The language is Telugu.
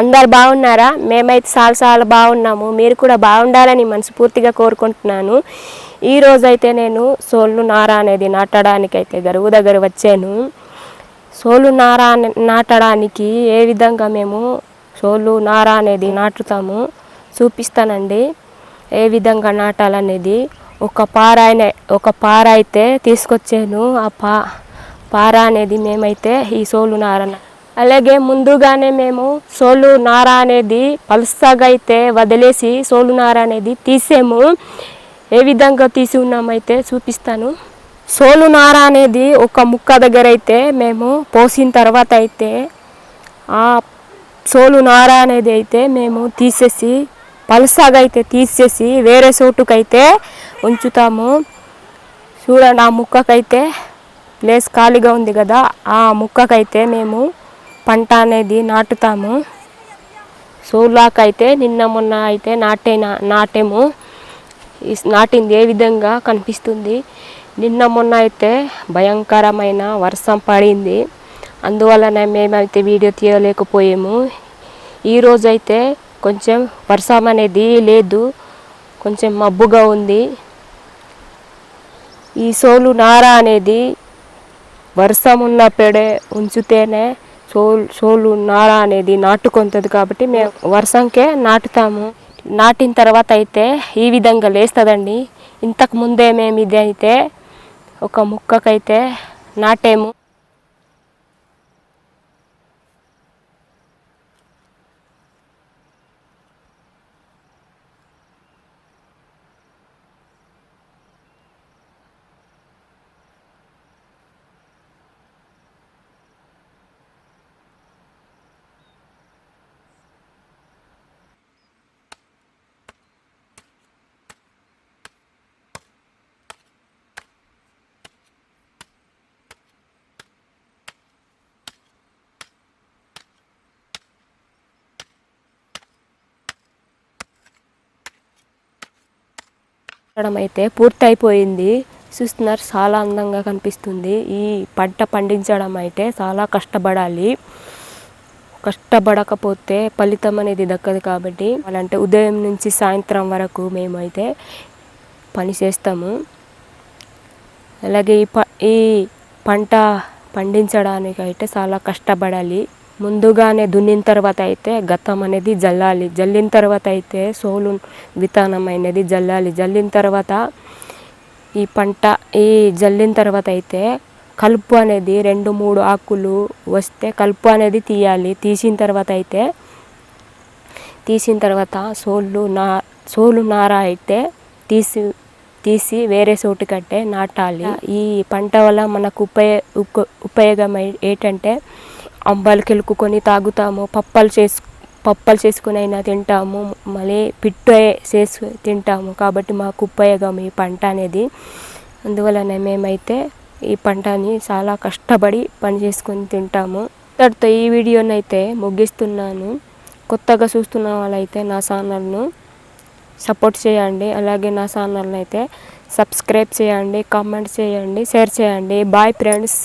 అందరు బాగున్నారా? మేమైతే చాలా చాలా బాగున్నాము. మీరు కూడా బాగుండాలని మనస్ఫూర్తిగా కోరుకుంటున్నాను. ఈ రోజైతే నేను సోళ్ళు నార అనేది నాటడానికి అయితే గరువు దగ్గర వచ్చాను. సోలు నార నాటడానికి ఏ విధంగా మేము సోలు నార అనేది నాటుతాము చూపిస్తానండి. ఏ విధంగా నాటాలనేది ఒక పార అయిన ఒక పార అయితే తీసుకొచ్చాను. ఆ పా పార అనేది మేమైతే ఈ సోలు నార అలాగే ముందుగానే మేము సోలు నార అనేది పలుసగైతే అయితే వదిలేసి సోలు నార అనేది తీసాము. ఏ విధంగా తీసి ఉన్నామైతే చూపిస్తాను. సోలు నార అనేది ఒక ముక్క దగ్గర అయితే మేము పోసిన తర్వాత అయితే ఆ సోలు నార అనేది అయితే మేము తీసేసి పలసాగా అయితే తీసేసి వేరే చోటుకైతే ఉంచుతాము. చూడండి ఆ ముక్కకైతే ప్లేస్ ఖాళీగా ఉంది కదా ఆ ముక్కకైతే మేము పంట అనేది నాటుతాము. సోలాకైతే నిన్న మొన్న అయితే నాటే నా- నాటేము నాటింది ఏ విధంగా కనిపిస్తుంది. నిన్న మొన్న అయితే భయంకరమైన వర్షం పడింది. అందువలన మేమైతే వీడియో తీయలేకపోయాము. ఈరోజైతే కొంచెం వర్షం అనేది లేదు. కొంచెం మబ్బుగా ఉంది. ఈ సోలు నార అనేది వర్షం ఉన్నప్పుడే ఉంచితేనే సోలు సోలు నార అనేది నాటుకుంటుంది కాబట్టి మేము వర్షంకే నాటుతాము. నాటిన తర్వాత అయితే ఈ విధంగా లేస్తుందండి. ఇంతకు ముందే మేము ఇది అయితే ఒక ముక్కకైతే నాటేము. నాటడం అయితే పూర్తయిపోయింది. చూస్తున్నారు చాలా అందంగా కనిపిస్తుంది. ఈ పంట పండించడం అయితే చాలా కష్టపడాలి. కష్టపడకపోతే ఫలితం అనేది దక్కదు కాబట్టి. అలాంటి ఉదయం నుంచి సాయంత్రం వరకు మేమైతే పని చేస్తాము. అలాగే ఈ ప ఈ పంట పండించడానికి అయితే చాలా కష్టపడాలి. ముందుగానే దున్నిన తర్వాత అయితే గతం అనేది జల్లాలి. జల్లిన తర్వాత అయితే సోలు విత్తనం అనేది జల్లాలి. జల్లిన తర్వాత ఈ పంట ఈ జల్లిన తర్వాత అయితే కలుపు అనేది రెండు మూడు ఆకులు వస్తే కలుపు అనేది తీయాలి. తీసిన తర్వాత అయితే తీసిన తర్వాత సోళ్ళు నా సోలు నార అయితే తీసి తీసి వేరే చోటు కట్టే నాటాలి. ఈ పంట వల్ల మనకు ఉపయోగ ఉపయోగం ఏంటంటే అంబాలు కెలుకుని తాగుతాము పప్పలు చేసు పప్పలు చేసుకుని అయినా తింటాము మళ్ళీ పిట్టే చేసి తింటాము. కాబట్టి మాకు ఉపయోగం ఈ పంట అనేది. అందువలన మేమైతే ఈ పంటని చాలా కష్టపడి పని చేసుకొని తింటాము. ఇంతటితో ఈ వీడియోని అయితే ముగిస్తున్నాను. కొత్తగా చూస్తున్న వాళ్ళైతే నా ఛానల్ను సపోర్ట్ చేయండి. అలాగే నా ఛానల్ని అయితే సబ్స్క్రైబ్ చేయండి కామెంట్ చేయండి షేర్ చేయండి. Bye friends.